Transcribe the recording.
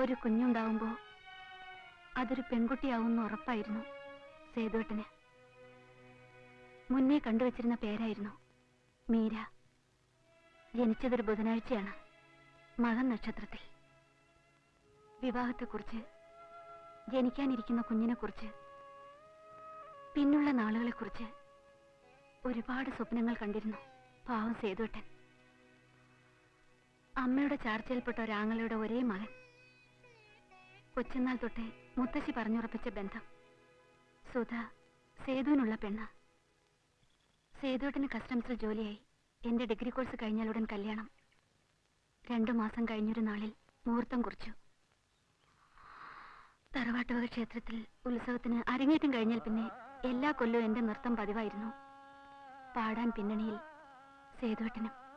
ഒരു കുഞ്ഞുണ്ടാവുമ്പോ അതൊരു പെൺകുട്ടിയാവുമെന്ന് ഉറപ്പായിരുന്നു സേതുവേട്ടന്. മുന്നേ കണ്ടുവച്ചിരുന്ന പേരായിരുന്നു മീര. ജനിച്ചതൊരു ബുധനാഴ്ചയാണ് മകൻ നക്ഷത്രത്തിൽ. വിവാഹത്തെക്കുറിച്ച് ജനിക്കാനിരിക്കുന്ന കുഞ്ഞിനെക്കുറിച്ച് പിന്നുള്ള നാളുകളെക്കുറിച്ച് ഒരുപാട് സ്വപ്നങ്ങൾ കണ്ടിരുന്നു പാവം സേതുവേട്ടൻ. അമ്മയുടെ ചാർച്ചയിൽപ്പെട്ട ഒരാങ്ങളുടെ ഒരേ മകൻ. കൊച്ചുനാൾ തൊട്ടേ മുത്തശ്ശി പറഞ്ഞുറപ്പിച്ച ബന്ധം. സുധ സേതുവിനുള്ള പെണ്ണ. സേതുവേട്ടന് കസ്റ്റംസിൽ ജോലിയായി. എന്റെ ഡിഗ്രി കോഴ്സ് കഴിഞ്ഞാലുടൻ കല്യാണം. രണ്ടു മാസം കഴിഞ്ഞൊരു നാളിൽ മുഹൂർത്തം കുറിച്ചു. തറവാട്ടുവക ക്ഷേത്രത്തിൽ ഉത്സവത്തിന് അരങ്ങേറ്റം കഴിഞ്ഞാൽ പിന്നെ എല്ലാ കൊല്ലവും എന്റെ നൃത്തം പതിവായിരുന്നു. പാടാൻ പിന്നണിയിൽ സേതുവേട്ടനും.